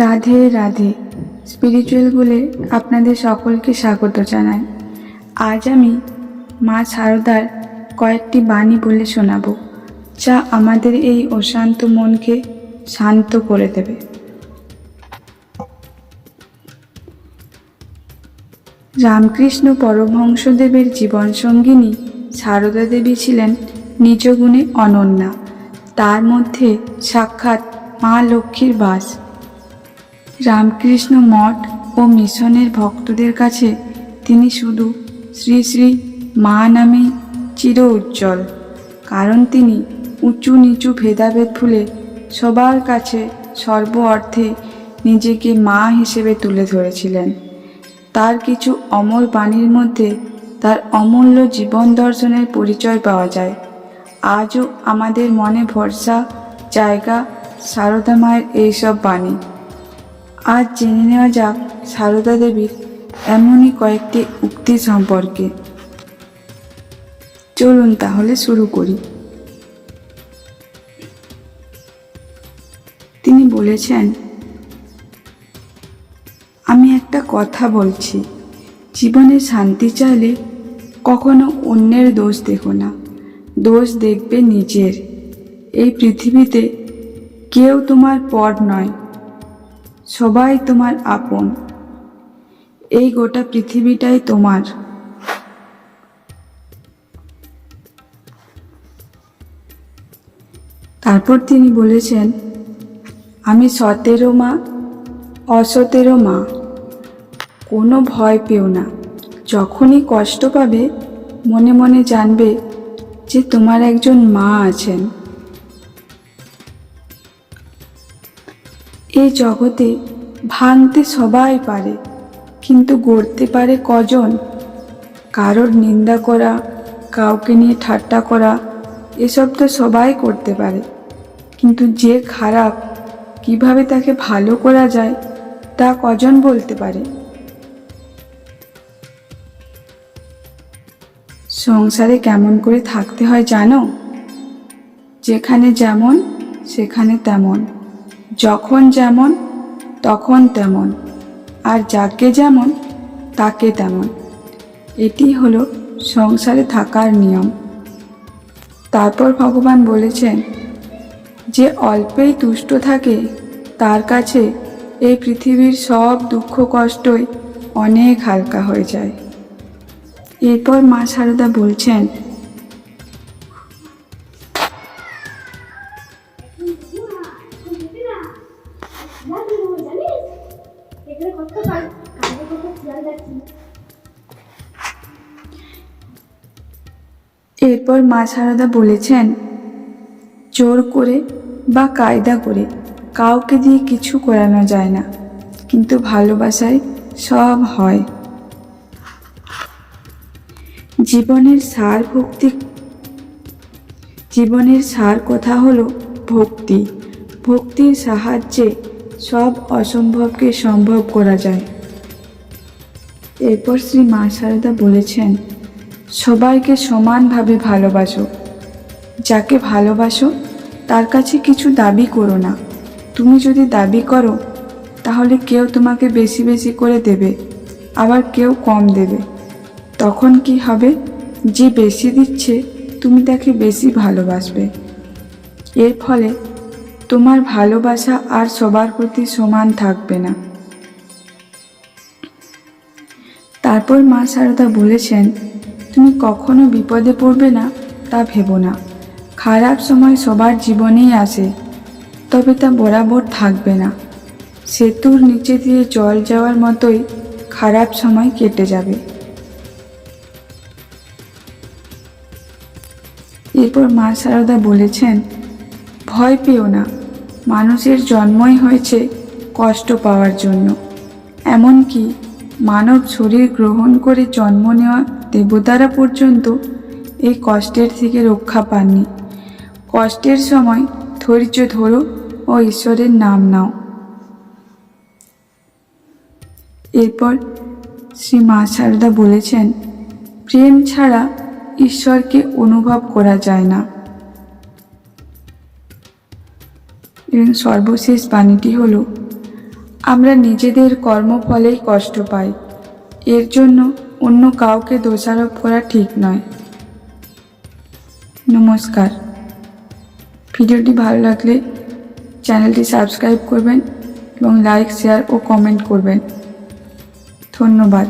Radhe Radhe. Spiritual বলে আপনাদের সকলকে স্বাগত জানাই। আজ আমি মা শারদার কয়েকটি বাণী বলে শোনাবো, যা আমাদের এই অশান্ত মনকে শান্ত করে দেবে। রামকৃষ্ণ পরমহংসদেবের জীবনসঙ্গিনী সারদা দেবী ছিলেন নিজ গুণে অনন্যা। তার মধ্যে সাক্ষাৎ মা লক্ষ্মীর বাস। রামকৃষ্ণ মঠ ও মিশনের ভক্তদের কাছে তিনি শুধু শ্রী শ্রী মা নামেই চির উজ্জ্বল। কারণ তিনি উঁচু নিচু ভেদাভেদ ভুলে সবার কাছে সর্ব অর্থে নিজেকে মা হিসেবে তুলে ধরেছিলেন। তার কিছু অমর বাণীর মধ্যে তার অমূল্য জীবন দর্শনের পরিচয় পাওয়া যায়। আজও আমাদের মনে ভরসা, জায়গা, সারদা মায়ের এইসব বাণী। আজ জেনে নেওয়া যাক সারদা দেবীর এমনই কয়েকটি উক্তি সম্পর্কে। চলুন তাহলে শুরু করি। তিনি বলেছেন, আমি একটা কথা বলছি। জীবনে শান্তি চাইলে কখনো অন্যের দোষ দেখো না। দোষ দেখবে নিজের। এই পৃথিবীতে কেউ তোমার পর নয়। সবাই তোমার আপন। এই গোটা পৃথিবীটাই তোমার। তারপর তিনি বলেছেন, আমি সতেরো মা, অসতেরো মা। কোনো ভয় পেও না। যখনই কষ্ট পাবে, মনে মনে জানবে যে তোমার একজন মা আছেন। এই জগতে ভাঙতে সবাই পারে, কিন্তু গড়তে পারে কজন? কারোর নিন্দা করা, কাউকে নিয়ে ঠাট্টা করা, এসব তো সবাই করতে পারে। কিন্তু যে খারাপ, কীভাবে তাকে ভালো করা যায়, তা কজন বলতে পারে? সংসারে কেমন করে থাকতে হয় জানো? যেখানে যেমন, সেখানে তেমন। যখন যেমন, তখন তেমন। আর যাকে যেমন, তাকে তেমন। এটি হলো সংসারে থাকার নিয়ম। তারপর ভগবান বলেছেন, যে অল্পেই তুষ্ট থাকে, তার কাছে এই পৃথিবীর সব দুঃখ কষ্টই অনেক হালকা হয়ে যায়। এরপর মা সারদা বলছেন এরপর মা সারদা বলেছেন, জোর করে বা কায়দা করে কাউকে দিয়ে কিছু করানো যায় না, কিন্তু ভালোবাসায় সব হয়। জীবনের সার ভক্তি, জীবনের সার কথা হলো ভক্তি। ভক্তির সাহায্যে সব অসম্ভবকে সম্ভব করা যায়। এরপর শ্রী মা সারদা বলেছেন সবাইকে সমানভাবে ভালোবাসো। যাকে ভালোবাসো, তার কাছে কিছু দাবি করো না। তুমি যদি দাবি করো, তাহলে কেউ তোমাকে বেশি বেশি করে দেবে, আবার কেউ কম দেবে। তখন কি হবে? যে বেশি দিচ্ছে, তুমি তাকে বেশি ভালোবাসবে। এর ফলে তোমার ভালোবাসা আর সবার প্রতি সমান থাকবে না। তারপর মা সারদা বলেছেন তুমি কখনো বিপদে পড়বে না, তা ভেবো না। খারাপ সময় সবার জীবনেই আসে, তবে তা বরাবর থাকবে না। সেতুর নিচে দিয়ে জল যাওয়ার মতোই খারাপ সময় কেটে যাবে। এরপর মা সারদা বলেছেন, ভয় পেও না, মানুষের জন্মই হয়েছে কষ্ট পাওয়ার জন্য। এমনকি মানব শরীর গ্রহণ করে জন্ম নেওয়া দেবতারা পর্যন্ত এই কষ্টের থেকে রক্ষা পাননি। কষ্টের সময় ধৈর্য ধরো ও ঈশ্বরের নাম নাও। এরপর শ্রী মা সারদা বলেছেন, প্রেম ছাড়া ঈশ্বরকে অনুভব করা যায় না। এবং সর্বশেষ বাণীটি হল, আমরা নিজেদের কর্মফলেই কষ্ট পাই। এর জন্য অন্য কাউকে দোষারোপ করা ঠিক নয়। নমস্কার। ভিডিওটি ভালো লাগলে চ্যানেলটি সাবস্ক্রাইব করবেন এবং লাইক, শেয়ার ও কমেন্ট করবেন। ধন্যবাদ।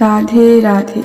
রাধে রাধে।